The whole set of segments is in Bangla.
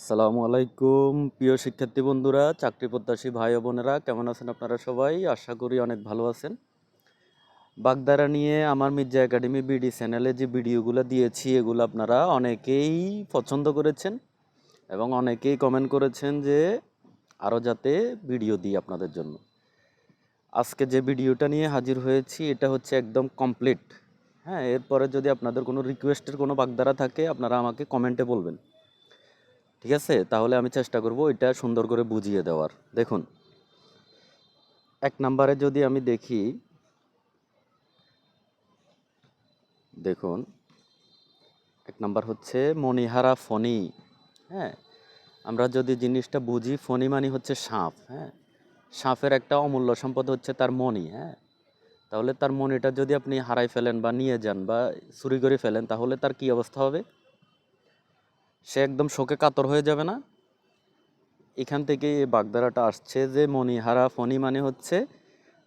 আসসালামু আলাইকুম, প্রিয় শিক্ষার্থী বন্ধুরা, চাকরি প্রত্যাশী ভাই বোনেরা, কেমন আছেন আপনারা সবাই? আশা করি অনেক ভালো আছেন। বাগদারা নিয়ে আমার মির্জা একাডেমি বিডি চ্যানেলে যে ভিডিওগুলো দিয়েছি, এগুলো আপনারা অনেকেই পছন্দ করেছেন এবং অনেকেই কমেন্ট করেছেন যে আরও যাতে ভিডিও দিই আপনাদের জন্য। আজকে যে ভিডিওটা নিয়ে হাজির হয়েছি, এটা হচ্ছে একদম কমপ্লিট হ্যাঁ এরপরে যদি আপনাদের কোনো রিকোয়েস্টের কোনো বাগদারা থাকে, আপনারা আমাকে কমেন্টে বলবেন। ঠিক আছে? তাহলে আমি চেষ্টা করব এটা সুন্দর করে বুঝিয়ে দেওয়ার। দেখুন, এক নম্বরে যদি আমি দেখি, দেখুন, এক নাম্বার হচ্ছে মণিহারা ফণি হ্যাঁ? আমরা যদি জিনিসটা বুঝি, ফণি মানে হচ্ছে সাপ হ্যাঁ? সাপের একটা অমূল্য সম্পদ হচ্ছে তার মণি হ্যাঁ? তাহলে তার মণিটা যদি আপনি হারাই ফেলেন বা নিয়ে যান বা চুরি করে ফেলেন, তাহলে তার কি অবস্থা হবে? সে একদম শোকে কাতর হয়ে যাবে না। এখান থেকে এই বাগধারাটা আসছে যে মণিহারা ফণি মানে হচ্ছে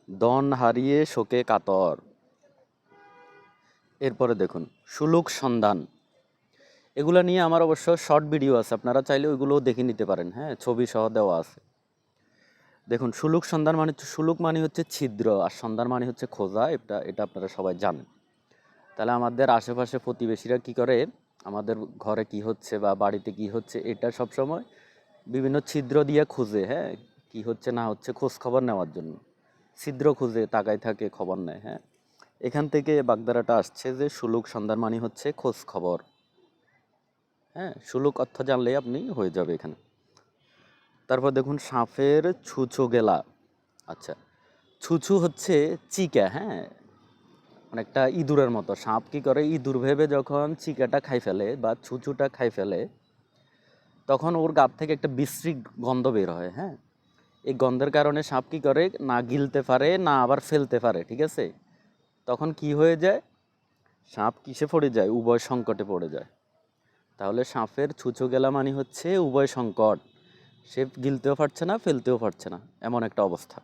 দন হারিয়ে শোকে কাতর। এরপরে দেখুন, সুলুক সন্ধান। এগুলো নিয়ে আমার অবশ্য শর্ট ভিডিও আছে, আপনারা চাইলে ওইগুলোও দেখে নিতে পারেন হ্যাঁ ছবি সহ দেওয়া আছে। দেখুন, সুলুক সন্ধান মানে সুলুক মানে হচ্ছে ছিদ্র, আর সন্ধান মানে হচ্ছে খোঁজা, এটা এটা আপনারা সবাই জানেন। তাহলে আমাদের আশেপাশে প্রতিবেশীরা কি করে আমাদের ঘরে কি হচ্ছে বা বাড়িতে কি হচ্ছে, এটা সব সময় বিভিন্ন ছিদ্র দিয়ে খুঁজে হ্যাঁ? কি হচ্ছে, না হচ্ছে খোঁজ খবর নেওয়ার জন্য। ছিদ্র খুঁজে, তাকায় থাকে, খবর নেয় হ্যাঁ? এখান থেকে বাগদারাটা আসছে যে সুলুক সন্ধান মানে হচ্ছে খোঁজ খবর। হ্যাঁ সুলুক অর্থ জানলে আপনি হয়ে যাবে এখানে। তারপর দেখুন, সাপের ছুঁচো গেলা। আচ্ছা ছুঁচু হচ্ছে চিকা হ্যাঁ? অনেকটা ইঁদুরের মতো। সাপ কি করে? ইঁদুর ভেবে যখন চিকাটা খাই ফেলে বা ছুঁচুটা খাই ফেলে, তখন ওর গাত থেকে একটা বিশ্রী গন্ধ বের হয় হ্যাঁ? এই গন্ধের কারণে সাপ কি করে? না গিলতে পারে, না আবার ফেলতে পারে, ঠিক আছে? তখন কি হয়ে যায়? সাপ কিসে পড়ে যায়? উভয় সংকটে পড়ে যায়। তাহলে সাপের ছুঁচো গেলা মানে হচ্ছে উভয় সংকট। সে গিলতেও পারছে না, ফেলতেও পারছে না, এমন একটা অবস্থা।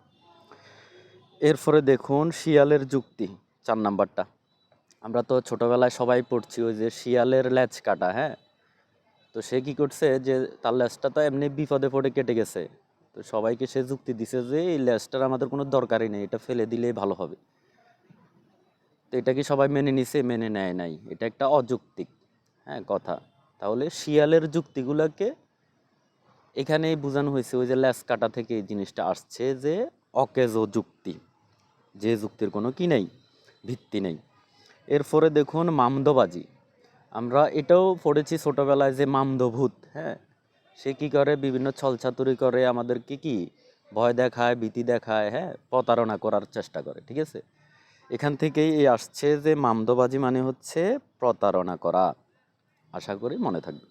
এরপরে দেখুন শিয়ালের যুক্তি। চার নাম্বারটা। আমরা তো ছোটোবেলায় সবাই পড়ছি ওই যে শিয়ালের ল্যাচ কাটা হ্যাঁ? তো সে কি করছে যে তার ল্যাচটা তো এমনি বিপদে পড়ে কেটে গেছে। তো সবাইকে সে যুক্তি দিছে যে এই ল্যাচটার আমাদের কোনো দরকারই নেই, এটা ফেলে দিলেই ভালো হবে। তো এটা কি সবাই মেনে নিছে? মেনে নেয় নাই। এটা একটা অযৌক্তিক হ্যাঁ কথা। তাহলে শিয়ালের যুক্তিগুলোকে এখানেই বোঝানো হয়েছে, ওই যে ল্যাচ কাটা থেকে এই জিনিসটা আসছে যে অকেজ যুক্তি। যে যুক্তির কোনো কি নেই। ভিত্তি নেই। এরপরে দেখুন মামদবাজি। আমরা এটাও পড়েছি ছোটোবেলায় যে মামদভূত হ্যাঁ? সে কী করে? বিভিন্ন ছলছাতুরি করে আমাদের আমাদেরকে কি? ভয় দেখায়, ভীতি দেখায় হ্যাঁ? প্রতারণা করার চেষ্টা করে, ঠিক আছে? এখান থেকেই এই আসছে যে মামদবাজি মানে হচ্ছে প্রতারণা করা। আশা করি মনে থাকবে।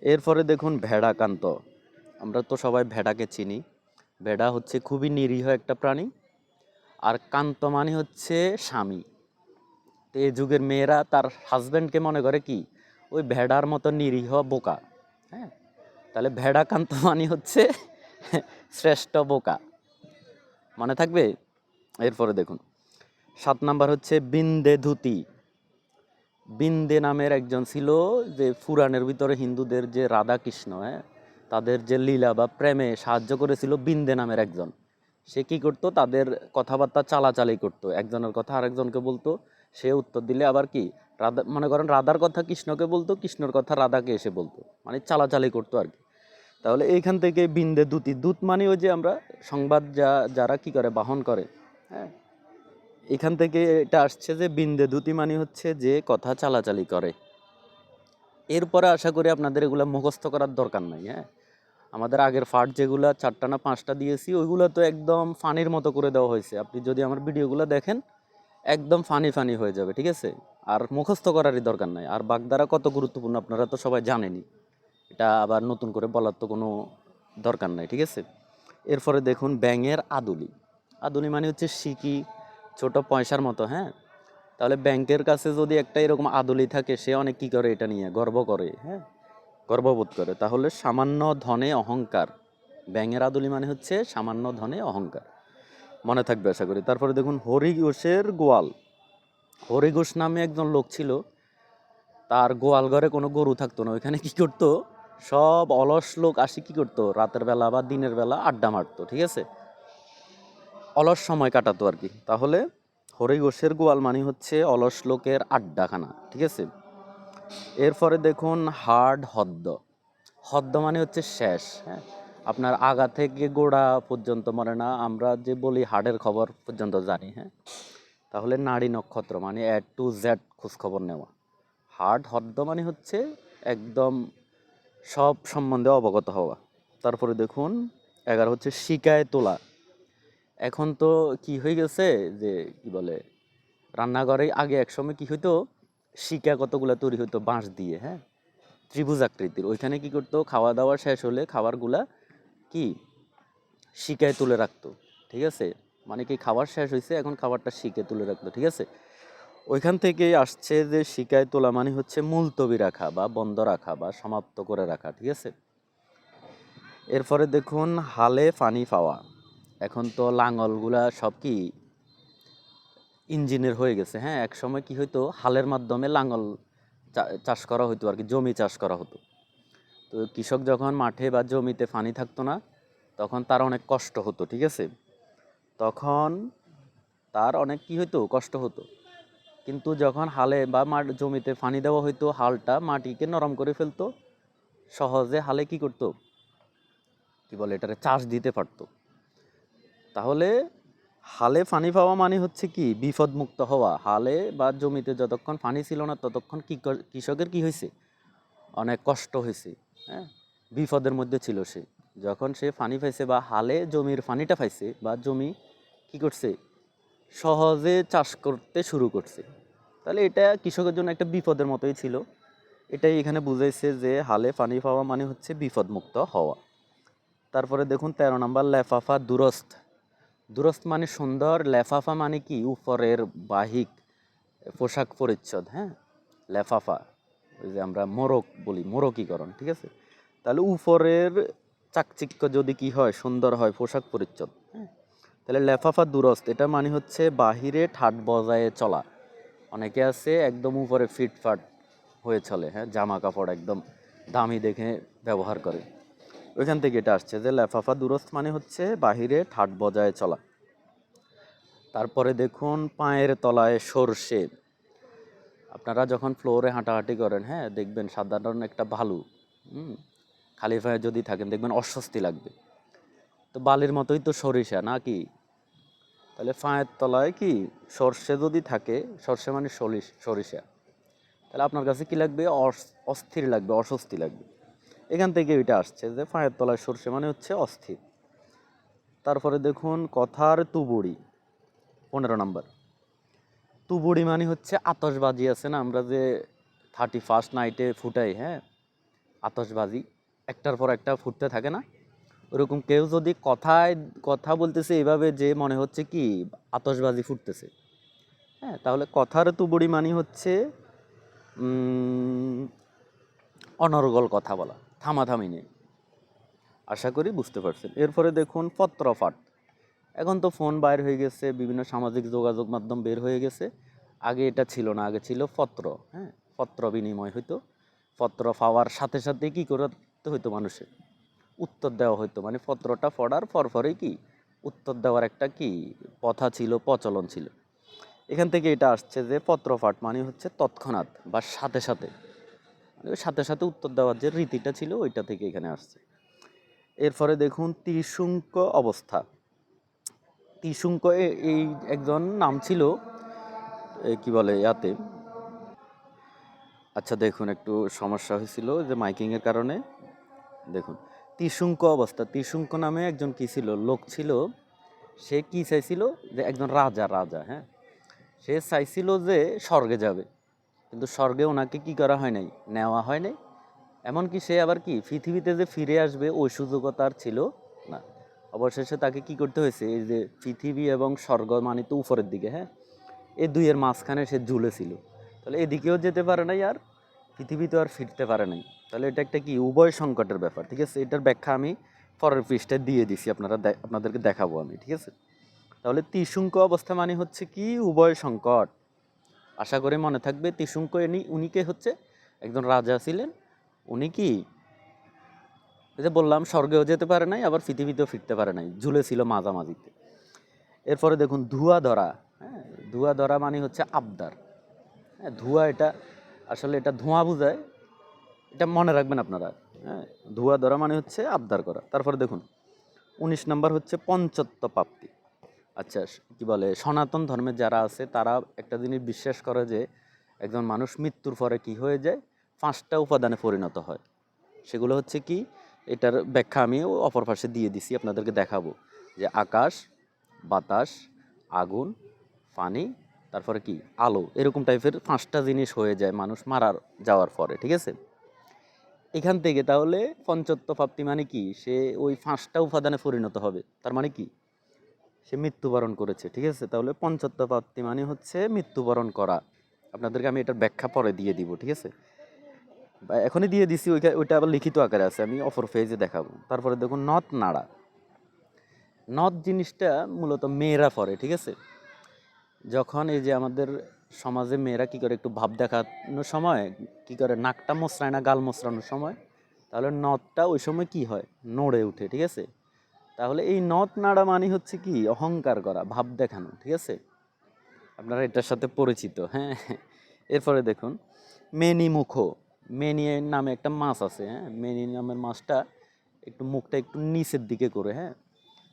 এরপরে দেখুন ভেড়াকান্ত। আমরা তো সবাই ভেড়াকে চিনি। ভেড়া হচ্ছে খুবই নিরীহ একটা প্রাণী। আর কান্ত মানে হচ্ছে স্বামী। তো এই যুগের মেয়েরা তার হাজব্যান্ডকে মনে করে কি? ওই ভেড়ার মতো নিরীহ বোকা হ্যাঁ? তাহলে ভেড়া কান্ত মানে হচ্ছে শ্রেষ্ঠ বোকা। মনে থাকবে? এরপরে দেখুন। সাত নাম্বার হচ্ছে বিন্দে ধুতি। বিন্দে নামের একজন ছিল যে ফুরানের ভিতরে হিন্দুদের যে রাধা কৃষ্ণ হ্যাঁ? তাদের যে লীলা বা প্রেমে সাহায্য করেছিল বিন্দে নামের একজন। সে কি করতো? তাদের কথাবার্তা চালাচালি করতো। একজনের কথা আরেকজনকে বলতো। সে উত্তর দিলে আবার কি? রাধা মনে করেন রাধার কথা কৃষ্ণকে বলতো, কৃষ্ণর কথা রাধাকে এসে বলতো। মানে চালাচালি করতো আর কি। তাহলে এইখান থেকে বিন্দে দুতি। দূত মানে ওই যে আমরা সংবাদ যা যারা কি করে? বাহন করে। হ্যাঁ? এখান থেকে এটা আসছে যে বিন্দে দুতি মানে হচ্ছে যে কথা চালাচালি করে। এরপরে আশা করি আপনাদের এগুলো মুখস্থ করার দরকার নাই। হ্যাঁ? আমাদের আগের ফাট যেগুলো চারটা না পাঁচটা দিয়েছি, ওইগুলো তো একদম ফানির মতো করে দেওয়া হয়েছে। আপনি যদি আমার ভিডিওগুলো দেখেন, একদম ফানি ফানি হয়ে যাবে, ঠিক আছে? আর মুখস্থ করারই দরকার নাই। আর বাগদারা কত গুরুত্বপূর্ণ আপনারা তো সবাই জানেনই। এটা আবার নতুন করে বলার তো কোনো দরকার নাই, ঠিক আছে? এরপরে দেখুন ব্যাঙের আদুলি। আদুলি মানে হচ্ছে সিকি, ছোট পয়সার মতো হ্যাঁ? তাহলে ব্যাংকের কাছে যদি একটা এরকম আদুলি থাকে, সে অনেক কী করে এটা নিয়ে, গর্ব করে হ্যাঁ? গর্ববোধ করে। তাহলে সামান্য ধনে অহংকার, ব্যাঙের আদুলি মানে হচ্ছে সামান্য ধনে অহংকার। মনে থাকবে আশা করি। তারপরে দেখুন হরিঘোষের গোয়াল। হরিঘোষ নামে একজন লোক ছিল। তার গোয়াল ঘরে কোনো গরু থাকতো না। ওইখানে কি করতো? সব অলস লোক আসি কি করতো? রাতের বেলা বা দিনের বেলা আড্ডা মারতো, ঠিক আছে? অলস সময় কাটাতো আর কি। তাহলে হরি ঘোষের গোয়াল মানে হচ্ছে অলস লোকের আড্ডাখানা, ঠিক আছে? এরপরে দেখুন হার্ড হদ্দ। হদ্দ মানে হচ্ছে শেষ হ্যাঁ? আপনার আগা থেকে গোড়া পর্যন্ত মনে না, আমরা যে বলি হার্টের খবর পর্যন্ত জানি হ্যাঁ? তাহলে নারী নক্ষত্র মানে এ টু জেড খোঁজখবর নেওয়া। হার্ড হদ্দ মানে হচ্ছে একদম সব সম্বন্ধে অবগত হওয়া। তারপরে দেখুন, এগারো হচ্ছে শিকায় তোলা। এখন তো কি হয়ে গেছে যে কি বলে, রান্নাঘরে আগে একসময় কি হইতো শিকা কতগুলা তৈরি হতো বাঁশ দিয়ে হ্যাঁ? ত্রিভুজ আকৃতির। ওইখানে কি করতো? খাওয়া দাওয়া শেষ হলে খাবারগুলা কি? শিকায় তুলে রাখতো, ঠিক আছে? মানে কি খাবার শেষ হয়েছে এখন খাবারটা শিকে তুলে রাখতো, ঠিক আছে? ওইখান থেকে আসছে যে শিকায় তোলা মানে হচ্ছে মুলতবি রাখা বা বন্ধ রাখা বা সমাপ্ত করে রাখা, ঠিক আছে? এরপরে দেখুন, হালে পানি পাওয়া। এখন তো লাঙলগুলা সব কি ইঞ্জিনের হয়ে গেছে হ্যাঁ? এক সময় কি হইতো, হালের মাধ্যমে লাঙল চাষ করা হতো আর কি, জমি চাষ করা হতো। তো কৃষক যখন মাঠে বা জমিতে পানি থাকতো না, তখন তার অনেক কষ্ট হতো, ঠিক আছে? তখন তার অনেক কি হতো কষ্ট হতো। কিন্তু যখন হালে বা মাঠ, জমিতে পানি দেওয়া হইতো, হালটা মাটিকে নরম করে ফেলতো, সহজে হালে কি করতো? কি বলে এটারে, চাষ দিতে পারতো। তাহলে হালে পানি পাওয়া মানে হচ্ছে কি? বিপদমুক্ত হওয়া। হালে বা জমিতে যতক্ষণ পানি ছিল না, ততক্ষণ কি কৃষকের কি হয়েছে অনেক কষ্ট হয়েছে হ্যাঁ? বিপদের মধ্যে ছিল সে। যখন সে পানি পাইছে বা হালে জমির পানিটা পাইছে বা জমি কি করছে? সহজে চাষ করতে শুরু করছে। তাহলে এটা কৃষকের জন্য একটা বিপদের মতোই ছিল। এটাই এখানে বুঝাইছে যে হালে পানি পাওয়া মানে হচ্ছে বিপদমুক্ত হওয়া। তারপরে দেখুন, তেরো নম্বর, লেফাফা দুরস্ত দুরস্ত মানে সুন্দর, লেফাফা মানে কি? উপরের বাহিক পোশাক পরিচ্ছদ হ্যাঁ? লেফাফা, ওই যে আমরা মোরক বলি মোরকীকরণ ঠিক আছে? তাহলে উপরের চাকচিক্য যদি কি হয়, সুন্দর হয়, পোশাক পরিচ্ছদ হ্যাঁ? তাহলে লেফাফা দুরস্ত এটা মানে হচ্ছে বাহিরে ঠাট বজায়ে চলা। অনেকে আছে একদম উপরে ফিটফাট হয়ে চলে হ্যাঁ? জামা কাপড় একদম দামি দেখে ব্যবহার করে। ওইখান থেকে এটা আসছে যে লেফাফা দুরস্ত মানে হচ্ছে বাহিরে ঠাট বজায় চলা। তারপরে দেখুন পায়ের তলায় সর্ষে। আপনারা যখন ফ্লোরে হাঁটাহাঁটি করেন হ্যাঁ দেখবেন সাধারণ একটা হুম, খালি পায়ে যদি থাকেন দেখবেন অস্বস্তি লাগবে। তো বালির মতোই তো সরিষা নাকি তাহলে পায়ের তলায় কি? সর্ষে যদি থাকে, সর্ষে মানে সরিষা। তাহলে আপনার কাছে কি লাগবে? অস- অস্থির লাগবে, অস্বস্তি লাগবে। এখান থেকে এটা আসছে যে পায়ের তলায় সর্ষে মানে হচ্ছে অস্থির। তারপরে দেখুন, কথার তুবুড়ি, পনেরো নাম্বার। তুবুড়ি মানে হচ্ছে আতশবাজি আছে না, আমরা যে থার্টি ফার্স্ট নাইটে ফুটাই হ্যাঁ? আতসবাজি একটার পর একটা ফুটতে থাকে না? ওরকম কেউ যদি কথায়, কথা বলতেছে এভাবে যে মনে হচ্ছে কি আতসবাজি ফুটতেছে। হ্যাঁ তাহলে কথার তুবুড়ি মানে হচ্ছে অনর্গল কথা বলা। থামাথামি নেই। আশা করি বুঝতে পারছেন। এরপরে দেখুন পত্রপাঠ। এখন তো ফোন বাইর হয়ে গেছে, বিভিন্ন সামাজিক যোগাযোগ মাধ্যম বের হয়ে গেছে। আগে এটা ছিল না, আগে ছিল পত্র হ্যাঁ? পত্র বিনিময় হইতো। পত্র পাওয়ার সাথে সাথে কি করতে হইতো মানুষের? উত্তর দেওয়া হইতো। মানে পত্রটা পড়ার পরপরই কি? উত্তর দেওয়ার একটা কি? প্রথা ছিল, প্রচলন ছিল। এখান থেকে এটা আসছে যে পত্রপাঠ মানে হচ্ছে তৎক্ষণাৎ বা সাথে সাথে। সাথে সাথে উত্তর দেওয়ার যে রীতিটা ছিল, ওইটা থেকে এখানে আসছে। এরপরে দেখুন, ত্রিশুঙ্ক অবস্থা। ত্রিশুঙ্ক এই একজন নাম ছিল কি বলে ইয়াতে? আচ্ছা দেখুন, একটু সমস্যা হয়েছিল যে মাইকিংয়ের কারণে। দেখুন, ত্রিশুঙ্ক অবস্থা। ত্রিশুঙ্ক নামে একজন কী ছিল? লোক ছিল। সে কি চাইছিল? যে একজন রাজা রাজা হ্যাঁ? সে চাইছিল যে স্বর্গে যাবে। কিন্তু স্বর্গে ওনাকে কি করা হয় নাই? নেওয়া হয় নাই? এমনকি সে আবার কি, পৃথিবীতে যে ফিরে আসবে ওই সুযোগও তার ছিল না। অবশেষে তাকে কি করতে হয়েছে? এই যে পৃথিবী এবং স্বর্গ মানে তো উপরের দিকে হ্যাঁ? এই দুইয়ের মাঝখানে সে ঝুলেছিল। তাহলে এদিকেও যেতে পারে নাই আর পৃথিবীতে আর ফিরতে পারে নাই। তাহলে এটা একটা কি, উভয় সংকটের ব্যাপার, ঠিক আছে? এটার ব্যাখ্যা আমি পরের পৃষ্ঠায় দিয়ে দিছি, আপনারা আপনাদেরকে দেখাবো আমি, ঠিক আছে? তাহলে ত্রিশুঙ্ক অবস্থা মানে হচ্ছে কি? উভয় সংকট। আশা করে মনে থাকবে ত্রিশুঙ্ক এনি উনিকে হচ্ছে? একজন রাজা ছিলেন, উনি কি? যে বললাম, স্বর্গেও যেতে পারে নাই, আবার পৃথিবীতেও ফিরতে পারে নাই ঝুলে ছিল মাঝামাঝিতে। এরপরে দেখুন, ধোঁয়া ধরা হ্যাঁ ধোঁয়া ধরা মানে হচ্ছে আবদার। হ্যাঁ ধোঁয়া এটা আসলে এটা ধোঁয়া বোঝায়, এটা মনে রাখবেন আপনারা হ্যাঁ ধোঁয়া ধরা মানে হচ্ছে আবদার করা। তারপরে দেখুন, উনিশ নম্বর হচ্ছে পঞ্চত্ব প্রাপ্তি। আচ্ছা কি বলে, সনাতন ধর্মের যারা আছে, তারা একটা জিনিস বিশ্বাস করে যে, একজন মানুষ মৃত্যুর পরে কি হয়ে যায়? পাঁচটা উপাদানে পরিণত হয়। সেগুলো হচ্ছে কি, এটার ব্যাখ্যা আমি অপর পাশে দিয়ে দিছি, আপনাদেরকে দেখাবো। যে আকাশ, বাতাস, আগুন, পানি, তারপরে কি, আলো, এরকম টাইপের পাঁচটা জিনিস হয়ে যায় মানুষ মারার, যাওয়ার পরে, ঠিক আছে? এখান থেকে তাহলে পঞ্চত্ব প্রাপ্তি মানে কি? সে ওই পাঁচটা উপাদানে পরিণত হবে। তার মানে কি? সে মৃত্যুবরণ করেছে, ঠিক আছে? তাহলে পঞ্চত্ব প্রাপ্তি মানে হচ্ছে মৃত্যুবরণ করা। আপনাদেরকে আমি এটার ব্যাখ্যা পরে দিয়ে দিব, ঠিক আছে? বা এখনই দিয়ে দিছি, ওইটা ওইটা আবার লিখিত আকারে আছে, আমি অফর ফেজে দেখাবো। তারপরে দেখুন নথ নাড়া। নথ জিনিসটা মূলত মেয়েরা পরে ঠিক আছে? যখন এই যে আমাদের সমাজে মেয়েরা কি করে একটু ভাব দেখানোর সময়, কি করে নাকটা মোচড়ায় না গাল মোচড়ানোর সময়, তাহলে নথটা ওই সময় কি হয়? নড়ে উঠে, ঠিক আছে? তাহলে এই নথ নাড়া মানে হচ্ছে কি? অহংকার করা, ভাব দেখানো, ঠিক আছে? আপনারা এটার সাথে পরিচিত হ্যাঁ? এরপরে দেখুন, মেনি মুখো, মেনি নামে একটা মাছ আছে হ্যাঁ? মেনি নামের মাছটা একটু মুখটা একটু নিচের দিকে করে হ্যাঁ?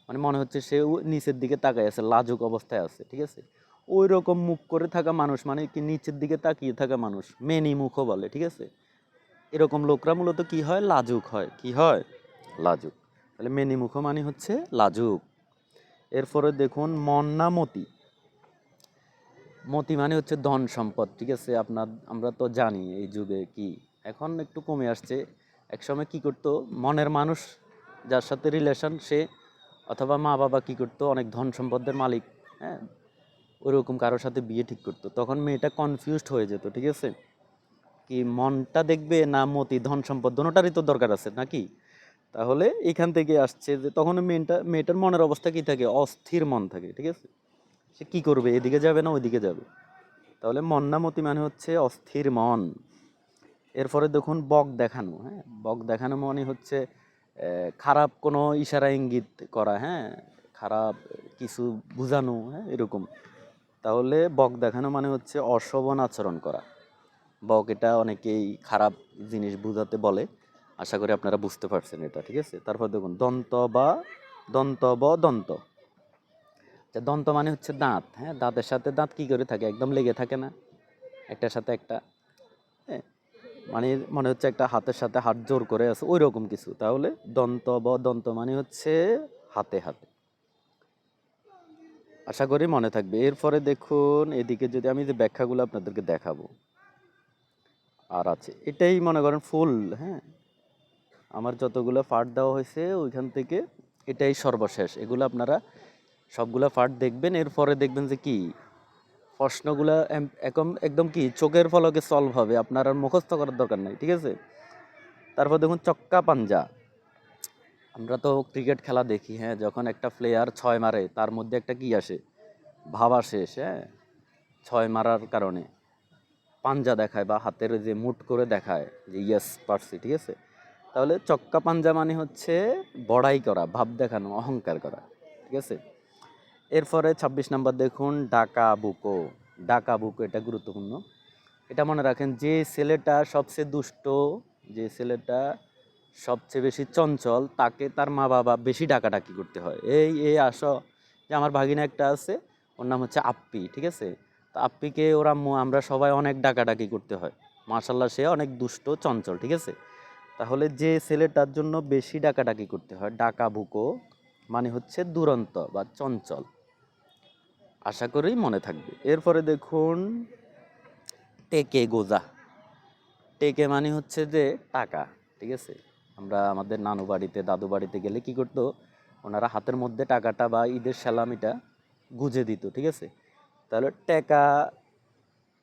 মানে মনে হচ্ছে সে নিচের দিকে তাকায় আছে, লাজুক অবস্থায় আছে, ঠিক আছে? ওই রকম মুখ করে থাকা মানুষ মানে কি নিচের দিকে তাকিয়ে থাকা মানুষ, মেনি মুখও বলে, ঠিক আছে? এরকম লোকরা মূলত কি হয়? লাজুক হয়। কি হয়? লাজুক। তাহলে মেনি মুখ মানে হচ্ছে লাজুক। এরপরে দেখুন মন্না মতি মতি মানে হচ্ছে ধন সম্পদ, ঠিক আছে? আপনার, আমরা তো জানি এই যুগে কি। এখন একটু কমে আসছে। একসময় কি করতো? মনের মানুষ যার সাথে রিলেশন সে অথবা মা বাবা কি করতো? অনেক ধন সম্পদের মালিক হ্যাঁ? ওইরকম কারোর সাথে বিয়ে ঠিক করতো। তখন মেয়েটা কনফিউজড হয়ে যেত, ঠিক আছে? কি মনটা দেখবে না মতি, ধন সম্পদ, দুটারই তো দরকার আছে, নাকি? তাহলে এখান থেকে আসছে যে তখন মেয়েটা, মেয়েটার মনের অবস্থা কি থাকে? অস্থির মন থাকে, ঠিক আছে? সে কি করবে? এদিকে যাবে না ওইদিকে যাবে? তাহলে মন্নামতি মানে হচ্ছে অস্থির মন। এরপরে দেখুন বক দেখানো হ্যাঁ? বক দেখানো মানে হচ্ছে খারাপ কোনো ইশারা ইঙ্গিত করা হ্যাঁ? খারাপ কিছু বোঝানো হ্যাঁ? এরকম। তাহলে বক দেখানো মানে হচ্ছে অশোভন আচরণ করা। বক এটা অনেকেই খারাপ জিনিস বোঝাতে বলে। আশা করি আপনারা বুঝতে পারছেন এটা ঠিক আছে? তারপর দেখুন দন্ত বা দন্ত ব দন্ত। আচ্ছা, দন্ত মানে হচ্ছে দাঁত হ্যাঁ? দাঁতের সাথে দাঁত কি করে থাকে? একদম লেগে থাকে না? একটার সাথে একটা হ্যাঁ? মানে মনে হচ্ছে একটা হাতের সাথে হাত জোর করে আছে ওই রকম কিছু। তাহলে দন্ত ব দন্ত মানে হচ্ছে হাতে হাতে। আশা করি মনে থাকবে। এরপরে দেখুন এদিকে যদি আমি যে ব্যাখ্যাগুলো আপনাদেরকে দেখাবো আর আছে এটাই মনে করেন ফুল হ্যাঁ? আমার যতগুলো পার্ট দেওয়া হয়েছে, ওইখান থেকে এটাই সর্বশেষ। এগুলো আপনারা সবগুলা পার্ট দেখবেন, এরপরে দেখবেন যে কি? প্রশ্নগুলা একদম একদম কি? চোখের ফলকে সলভ হবে, আপনার আর মুখস্থ করার দরকার নাই, ঠিক আছে? তারপর দেখুন চক্কা পাঞ্জা। আমরা তো ক্রিকেট খেলা দেখি হ্যাঁ যখন একটা প্লেয়ার ছয় মারে, তার মধ্যে একটা কি আসে? ভাব আসে হ্যাঁ? ছয় মারার কারণে। পাঞ্জা দেখায় বা হাতের যে মুট করে দেখায় যে ইয়েস পারছি ঠিক আছে? তাহলে চক্কা পাঞ্জা মানে হচ্ছে বড়াই করা, ভাব দেখানো, অহংকার করা, ঠিক আছে? এরপরে ছাব্বিশ নাম্বার দেখুন, ডাকা বুকো। ডাকা বুকো এটা গুরুত্বপূর্ণ। এটা মনে রাখেন যে ছেলেটা সবচেয়ে দুষ্ট, যে ছেলেটা সবচেয়ে বেশি চঞ্চল, তাকে তার মা বাবা বেশি ডাকাডাকি করতে হয়। এই এই আসো, যে আমার ভাগিনা একটা আছে, ওর নাম হচ্ছে আপ্পি, ঠিক আছে? তো আপ্পিকে ওরা আমরা সবাই অনেক ডাকাডাকি করতে হয়। মার্শাল্লাহ সে অনেক দুষ্ট, চঞ্চল, ঠিক আছে? তাহলে যে ছেলেটার জন্য বেশি ডাকাডাকি করতে হয় ডাকা বুকো মানে হচ্ছে দুরন্ত বা চঞ্চল। আশা করি মনে থাকবে। এরপরে দেখুন, টেকে গোজা। টেকে মানে হচ্ছে যে টাকা, ঠিক আছে? আমরা আমাদের নানু বাড়িতে, দাদু বাড়িতে গেলে কি করতো? ওনারা হাতের মধ্যে টাকাটা বা ঈদের সালামিটা গুজে দিত, ঠিক আছে? তাহলে টেকা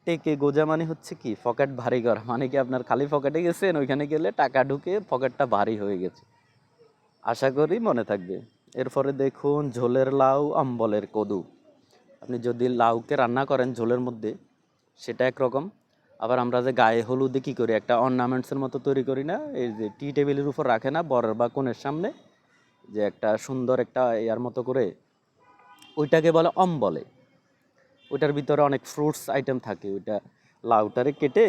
টেকে গোজা মানে হচ্ছে কি, পকেট ভারী করা। মানে কি আপনার খালি পকেটে গেছেন, ওইখানে গেলে টাকা ঢুকে পকেটটা ভারী হয়ে গেছে। আশা করি মনে থাকবে। এরপরে দেখুন, ঝোলের লাউ আম্বলের কদু। আপনি যদি লাউকে রান্না করেন ঝোলের মধ্যে, সেটা একরকম। আবার আমরা যে গায়ে হলুদে কী করি, একটা অর্নামেন্টসের মতো তৈরি করি না, এই যে টি টেবিলের উপর রাখে না, বরের বা কনের সামনে, যে একটা সুন্দর একটা ইয়ার মতো করে, ওইটাকে বলে অম্বলে। ওইটার ভিতরে অনেক ফ্রুটস আইটেম থাকে। ওইটা লাউটারে কেটে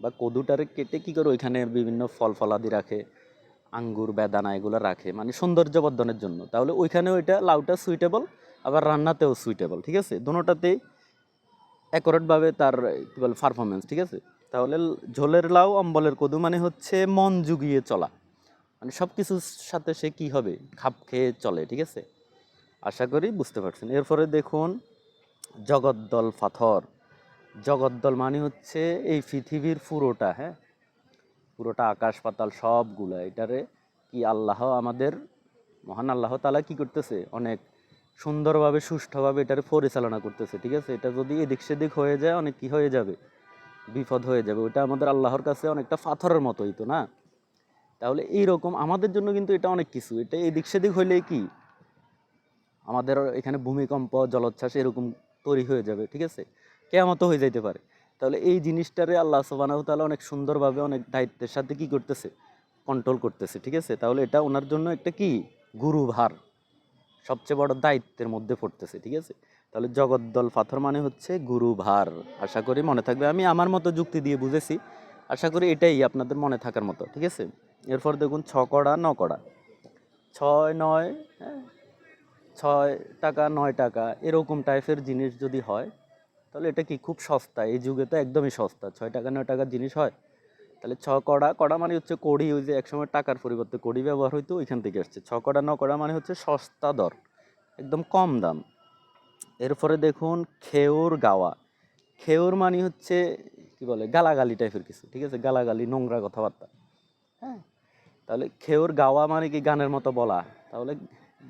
বা কদুটারে কেটে কী করে ওইখানে বিভিন্ন ফল ফলাদি রাখে, আঙ্গুর, বেদানা এগুলো রাখে। মানে সৌন্দর্য বর্ধনের জন্য। তাহলে ওইখানে ওইটা লাউটা সুইটেবল আবার রান্নাতেও সুইটেবল ঠিক আছে? দোনোটাতেই অ্যাকোরেটভাবে তার, কী বলে পারফরমেন্স ঠিক আছে? তাহলে ঝোলের লাউ, অম্বলের কদু মানে হচ্ছে মন জুগিয়ে চলা। মানে সব কিছুর সাথে সে কী হবে? খাপ খেয়ে চলে, ঠিক আছে? আশা করি বুঝতে পারছেন। এরপরে দেখুন জগদ্দল পাথর। জগদ্দল মানে হচ্ছে এই পৃথিবীর পুরোটা হ্যাঁ? পুরোটা আকাশ পাতাল সবগুলো। এটারে কি আল্লাহ আমাদের, মহান আল্লাহ তালা কি করতেছে? অনেক সুন্দরভাবে, সুষ্ঠুভাবে এটারে পরিচালনা করতেছে, ঠিক আছে? এটা যদি এদিক সেদিক হয়ে যায়, অনেক কি হয়ে যাবে? বিপদ হয়ে যাবে। ওটা আমাদের আল্লাহর কাছে অনেকটা পাথরের মতোই তো, না? তাহলে এইরকম আমাদের জন্য কিন্তু এটা অনেক কিছু। এটা এদিক সেদিক হইলে কি? আমাদের এখানে ভূমিকম্প, জলোচ্ছ্বাস এরকম তৈরি হয়ে যাবে, ঠিক আছে? কেয়ামতো হয়ে যাইতে পারে। তাহলে এই জিনিসটারে আল্লাহ সুবানাহ তাআলা অনেক সুন্দরভাবে, অনেক দায়িত্বের সাথে কি করতেছে? কন্ট্রোল করতেছে, ঠিক আছে? তাহলে এটা ওনার জন্য একটা কি? গুরু ভার। সবচেয়ে বড় দায়িত্বের মধ্যে পড়তেছে, ঠিক আছে? তাহলে জগদ্দল পাথর মানে হচ্ছে গুরু ভার। আশা করি মনে থাকবে। আমি আমার মতো যুক্তি দিয়ে বুঝেছি। আশা করি এটাই আপনাদের মনে থাকার মতো, ঠিক আছে? এরপর দেখুন ছ কড়া, ন কড়া। ছয়, নয় হ্যাঁ? ছয় টাকা, নয় টাকা এরকম টাইপের জিনিস যদি হয়, তাহলে এটা কি খুব সস্তা? এই যুগে তো একদমই সস্তা। ছয় টাকা, নয় টাকার জিনিস হয়, তাহলে ছ কড়া কড়া মানে হচ্ছে কড়ি, ওই যে একসময় টাকার পরিবর্তে কড়ি ব্যবহার হইতো, ওইখান থেকে আসছে। ছ কড়া, ন কড়া মানে হচ্ছে সস্তা দর, একদম কম দাম। এরপরে দেখুন খেওর গাওয়া। খেউর মানে হচ্ছে, কি বলে, গালাগালি টাইপের কিছু, ঠিক আছে? গালাগালি, নোংরা কথাবার্তা হ্যাঁ? তাহলে খেওর গাওয়া মানে কি গানের মতো বলা? তাহলে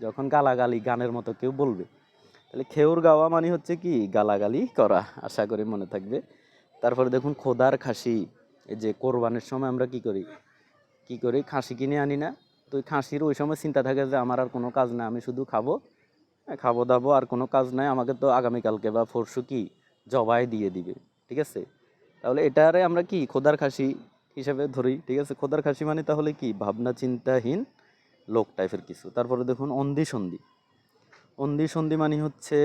যখন গালাগালি গানের মতো কেউ বলবে। তাহলে খেউর গাওয়া মানে হচ্ছে কি? গালাগালি করা আশা করি মনে থাকবে। তারপরে দেখুন খোদার খাসি এই যে কোরবানের সময় আমরা কি করি? কি করি? খাসি কিনে আনি না। তো ওই খাসির ওই সময় চিন্তা থাকে যে আমার আর কোনো কাজ না আমি শুধু খাব। হ্যাঁ, খাব দাবো আর কোনো কাজ নাই আমাকে তো আগামীকালকে বা পরশু কি জবাই দিয়ে দিবে ঠিক আছে? তাহলে এটারে আমরা কি? খোদার খাসি হিসাবে ধরি ঠিক আছে? খোদার খাসি মানে তাহলে কি? ভাবনা চিন্তাহীন লোক টাইপের কিছু। তারপরে দেখুন অন্ধি সন্ধি অন্ধি সন্ধি মানে হচ্ছে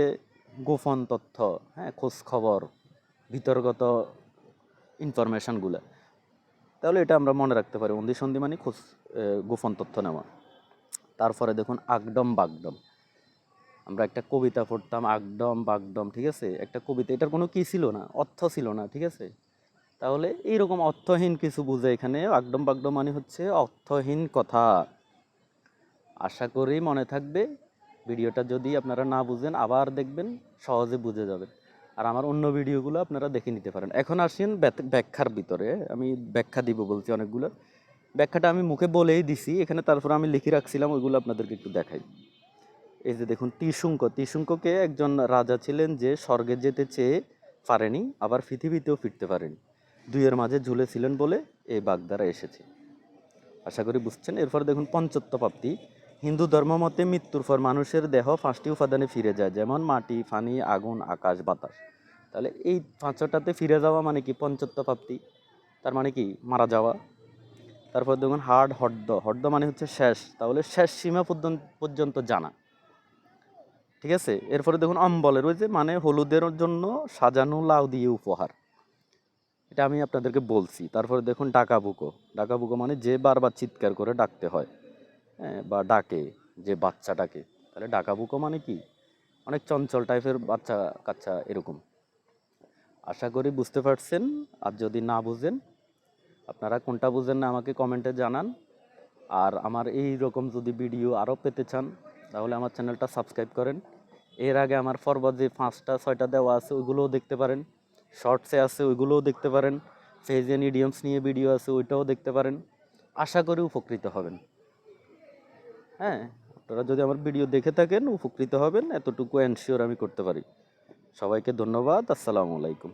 গোপন তথ্য হ্যাঁ খোঁজ খবর ভিতরগত ইনফরমেশানগুলো তাহলে এটা আমরা মনে রাখতে পারি অন্ধি সন্ধি মানে খোঁজ গোপন তথ্য নেওয়া। তারপরে দেখুন আগডম বাগডম। আমরা একটা কবিতা পড়তাম, আগডম বাগডম, ঠিক আছে? একটা কবিতা, এটার কোনো কী ছিল না, অর্থ ছিল না, ঠিক আছে? তাহলে এইরকম অর্থহীন কিছু বুঝে এখানে আগডম বাগডম মানে হচ্ছে অর্থহীন কথা। আশা করি মনে থাকবে, ভিডিওটা যদি আপনারা না বুঝেন, আবার দেখবেন, সহজে বুঝে যাবেন। আর আমার অন্য ভিডিওগুলো আপনারা দেখে নিতে পারেন। এখন আসেন ব্যাখ্যার ভিতরে। আমি ব্যাখ্যা দিব বলছি অনেকগুলো। ব্যাখ্যাটা আমি মুখে বলেই দিছি, এখানে তারপর আমি লিখে রাখছিলাম, ওইগুলো আপনাদেরকে একটু দেখাই। এই যে দেখুন, ত্রিশুঙ্ক। ত্রিশুঙ্ককে একজন রাজা ছিলেন যে স্বর্গে যেতে চেয়ে পারেনি, আবার পৃথিবীতেও ফিরতে পারেনি। দুইয়ের মাঝে ঝুলেছিলেন বলে এই বাগদারা এসেছে। আশা করি বুঝছেন। এরপর দেখুন পঞ্চত্ব প্রাপ্তি হিন্দু ধর্ম মতে মৃত্যুর পর মানুষের দেহ পাঁচটি উপাদানে ফিরে যায়, যেমন মাটি, পানি, আগুন, আকাশ, বাতাস। তাহলে এই পাঁচটাতে ফিরে যাওয়া মানে কি? পঞ্চত্ব প্রাপ্তি। তার মানে কি? মারা যাওয়া। তারপর দেখুন হার্ড হর্দ। হর্দ মানে হচ্ছে শেষ। তাহলে শেষ সীমা পর্যন্ত জানা। ঠিক আছে? এরপরে দেখুন, অম্বলের ওই যে মানে হলুদের জন্য সাজানো লাউ দিয়ে উপহার। এটা আমি আপনাদেরকে বলছি। তারপরে দেখুন, ডাকাবুকো। ডাকাবুকো মানে যে বারবার চিৎকার করে ডাকতে হ্যাঁ। বা ডাকে, যে বাচ্চাটাকে তাহলে ডাকাবুকো মানে কি? অনেক চঞ্চল টাইপের বাচ্চা কাচ্চা এরকম। আশা করি বুঝতে পারছেন, আর যদি না বুঝেন, আপনারা কোনটা বুঝেন না আমাকে কমেন্টে জানান। আর আমার এই রকম যদি ভিডিও আরও পেতে চান, তাহলে আমার চ্যানেলটা সাবস্ক্রাইব করেন। এর আগে আমার পর্বত যে পাঁচটা, ছয়টা দেওয়া আছে, ওইগুলোও দেখতে পারেন। শর্টসে আছে, ওইগুলোও দেখতে পারেন। ফেজিয়ান ইডিয়মস নিয়ে ভিডিও আছে, ওইটাও দেখতে পারেন। আশা করি উপকৃত হবেন। হ্যাঁ আপনারা যদি আমার ভিডিও দেখে থাকেন, উপকৃত হবেন, এতটুকু এনশিওর আমি করতে পারি। সবাইকে ধন্যবাদ, আসসালামু আলাইকুম।